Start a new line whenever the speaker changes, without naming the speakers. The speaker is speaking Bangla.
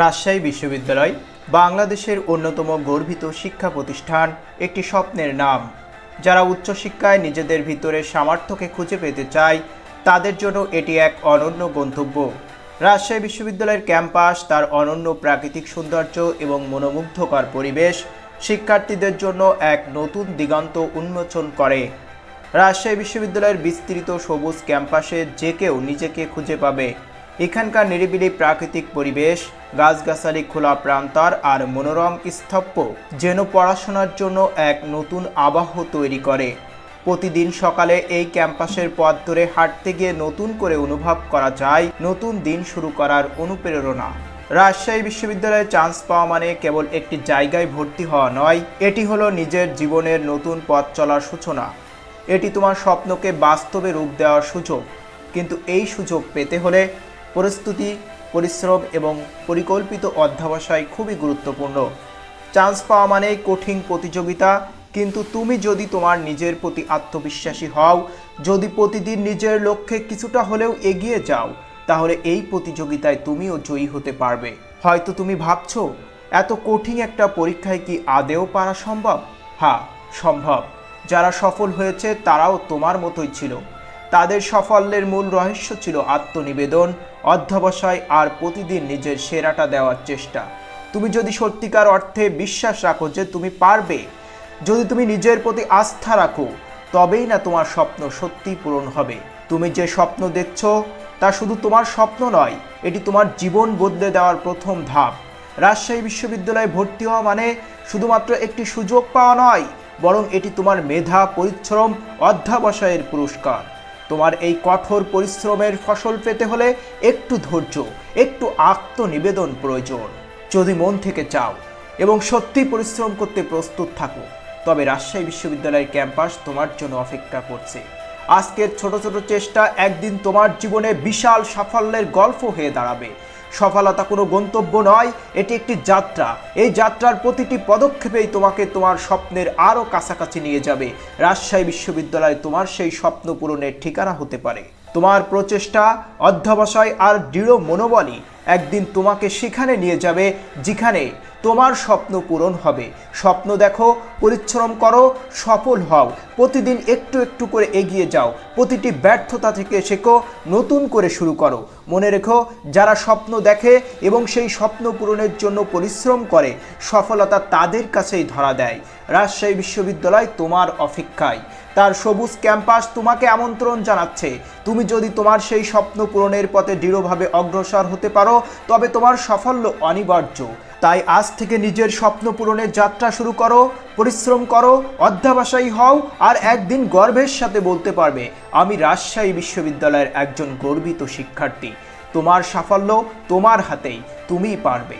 রাজশাহী বিশ্ববিদ্যালয়, বাংলাদেশের অন্যতম গর্বিত শিক্ষা প্রতিষ্ঠান, একটি স্বপ্নের নাম। যারা উচ্চশিক্ষায় নিজেদের ভিতরে সামর্থ্যকে খুঁজে পেতে চায়, তাদের জন্য এটি এক অনন্য গন্তব্য। রাজশাহী বিশ্ববিদ্যালয়ের ক্যাম্পাস, তার অনন্য প্রাকৃতিক সৌন্দর্য এবং মনোমুগ্ধকর পরিবেশ শিক্ষার্থীদের জন্য এক নতুন দিগন্ত উন্মোচন করে। রাজশাহী বিশ্ববিদ্যালয়ের বিস্তৃত সবুজ ক্যাম্পাসে যে কেউ নিজেকে খুঁজে পাবে। এখানকার নিরিবিলি প্রাকৃতিক পরিবেশ, গাছগাছালি খোলা প্রান্তর আর মনোরম স্থপ্য, যেন পড়াশোনার জন্য এক নতুন আবাহ তৈরি করে। প্রতিদিন সকালে এই ক্যাম্পাসের পথ ধরে হাঁটতে গিয়ে নতুন করে অনুভব করা যায় নতুন দিন শুরু করার অনুপ্রেরণা। রাজশাহী বিশ্ববিদ্যালয়ে চান্স পাওয়া মানে কেবল একটি জায়গায় ভর্তি হওয়া নয়, এটি হলো নিজের জীবনের নতুন পথ চলার সূচনা। এটি তোমার স্বপ্নকে বাস্তবে রূপ দেওয়ার সুযোগ। কিন্তু এই সুযোগ পেতে হলে প্রস্তুতি, পরিশ্রম এবং পরিকল্পিত অধ্যাবসায় খুবই গুরুত্বপূর্ণ। চান্স পাওয়া মানে কঠিন প্রতিযোগিতা, কিন্তু তুমি যদি তোমার নিজের প্রতি আত্মবিশ্বাসী হও, যদি প্রতিদিন নিজের লক্ষ্যে কিছুটা হলেও এগিয়ে যাও, তাহলে এই প্রতিযোগিতায় তুমিও জয়ী হতে পারবে। হয়তো তুমি ভাবছ, এত কঠিন একটা পরীক্ষায় কি আদেও পারা সম্ভব? হ্যাঁ সম্ভব। যারা সফল হয়েছে তারাও তোমার মতোই ছিল। তাদের সাফল্যের মূল রহস্য ছিল আত্মনিবেদন, অধ্যবসায় আর প্রতিদিন নিজের সেরাটা দেওয়ার চেষ্টা। তুমি যদি সত্যিকার অর্থে বিশ্বাস রাখো যে তুমি পারবে, যদি তুমি নিজের প্রতি আস্থা রাখো, তবেই না তোমার স্বপ্ন সত্যি পূরণ হবে। তুমি যে স্বপ্ন দেখছ, তা শুধু তোমার স্বপ্ন নয়, এটি তোমার জীবন বদলে দেওয়ার প্রথম ধাপ। রাজশাহী বিশ্ববিদ্যালয়ে ভর্তি হওয়া মানে শুধুমাত্র একটি সুযোগ পাওয়া নয়, বরং এটি তোমার মেধা, পরিশ্রম, অধ্যাবসায়ের পুরস্কার। তোমার এই কঠোর পরিশ্রমের ফসল পেতে হলে একটু ধৈর্য, একটু আত্মনিবেদন প্রয়োজন। যদি মন থেকে চাও এবং সত্যি পরিশ্রম করতে প্রস্তুত থাকো, তবে রাজশাহী বিশ্ববিদ্যালয়ের ক্যাম্পাস তোমার জন্য অপেক্ষা করছে। আজকের ছোট ছোট চেষ্টা একদিন তোমার জীবনে বিশাল সাফল্যের গল্প হয়ে দাঁড়াবে। সফলতা কোনো গন্তব্য নয়, এটি একটি যাত্রা। এই যাত্রার প্রতিটি পদক্ষেপেই তোমাকে তোমার স্বপ্নের আরও কাছাকাছি নিয়ে যাবে। রাজশাহী বিশ্ববিদ্যালয় তোমার সেই স্বপ্ন পূরণের ঠিকানা হতে পারে। তোমার প্রচেষ্টা, অধ্যবসায় আর দৃঢ় মনোবলই একদিন তোমাকে সেখানে নিয়ে যাবে, যেখানে তোমার স্বপ্ন পূরণ হবে। স্বপ্ন দেখো, পরিশ্রম করো, সফল হও। প্রতিদিন একটু একটু করে এগিয়ে যাও। প্রতিটি ব্যর্থতা থেকে শেখো, নতুন করে শুরু করো। মনে রেখো, যারা স্বপ্ন দেখে এবং সেই স্বপ্ন পূরণের জন্য পরিশ্রম করে, সফলতা তাদের কাছেই ধরা দেয়। রাজশাহী বিশ্ববিদ্যালয় তোমার অপেক্ষায়। তার সবুজ ক্যাম্পাস তোমাকে আমন্ত্রণ জানাচ্ছে। তুমি যদি তোমার সেই স্বপ্ন পূরণের পথে দৃঢ়ভাবে অগ্রসর হতে পারো তবে তোমার সাফল্য অনিবার্য। তাই আজ থেকে নিজের স্বপ্ন পূরণের যাত্রা শুরু করো, পরিশ্রম করো, অধ্যাবাসায়ী হও, আর একদিন গর্বের সাথে বলতে পারবে, আমি রাজশাহী বিশ্ববিদ্যালয়ের একজন গর্বিত শিক্ষার্থী। তোমার সাফল্য তোমার হাতেই, তুমিই পারবে।